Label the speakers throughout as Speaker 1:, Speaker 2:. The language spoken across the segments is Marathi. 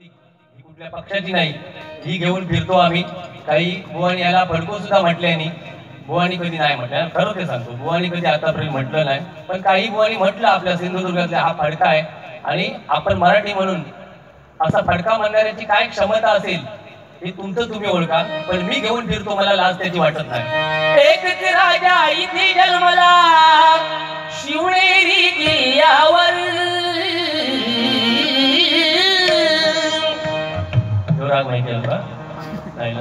Speaker 1: ही कुठल्या पक्षाची नाही. ही घेऊन फिरतो आम्ही. काही बुवानी याला फडको सुद्धा म्हटल्यानी बुवानी कधी नाही म्हटलं. खरं ते सांगतो. बुवानी कधी आतापर्यंत म्हटलं नाही. पण काही बुवानी म्हटलं आपल्या सिंधुदुर्गातल्या हा फडका आहे. आणि आपण मराठी म्हणून असा फडका म्हणणाऱ्याची काय क्षमता असेल हे तुमचं तुम्ही ओळखा. पण मी घेऊन फिरतो मला लाज त्याची वाटत नाही. एक राजा इथे जन्मला. शिवनेरी किल्ल्यावर राग माहिती आहे का नाही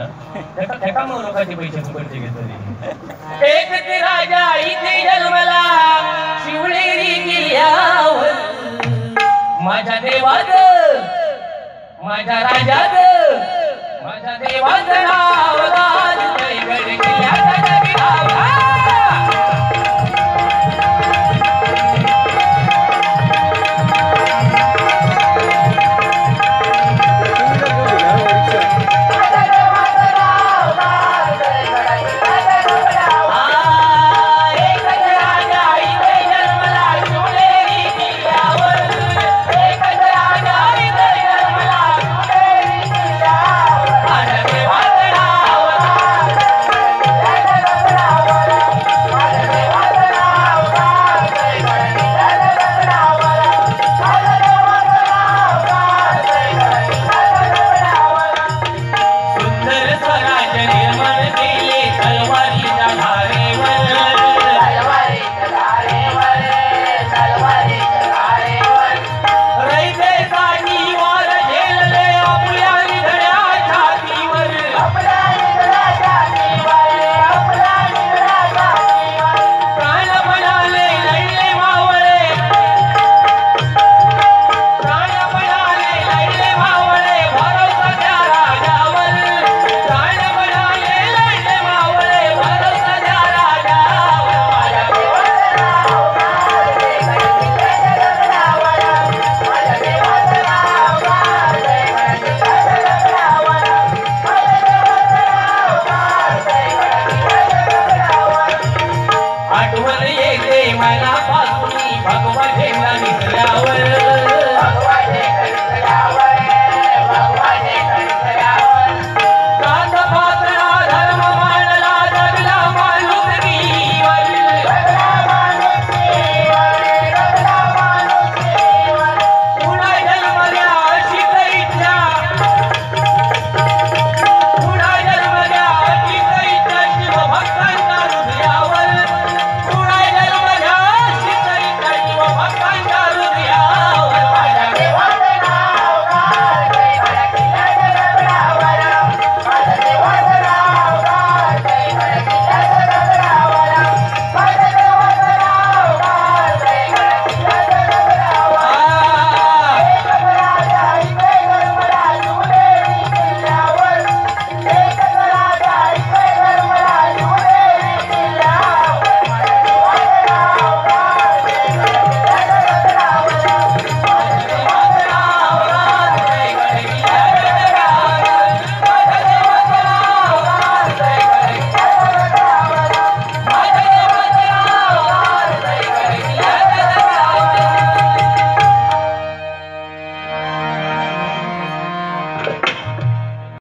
Speaker 1: त्याका त्याका मग लोकांचे पैसे फुकटचे घेतले राजा इथे जन्मला शिवळेरी किल्ल्यावर. माझ्या देवाच माझ्या राजाच माझ्या देवाद नाव. आठवण येते मला पासून भगवा झेंडा निसल्यावर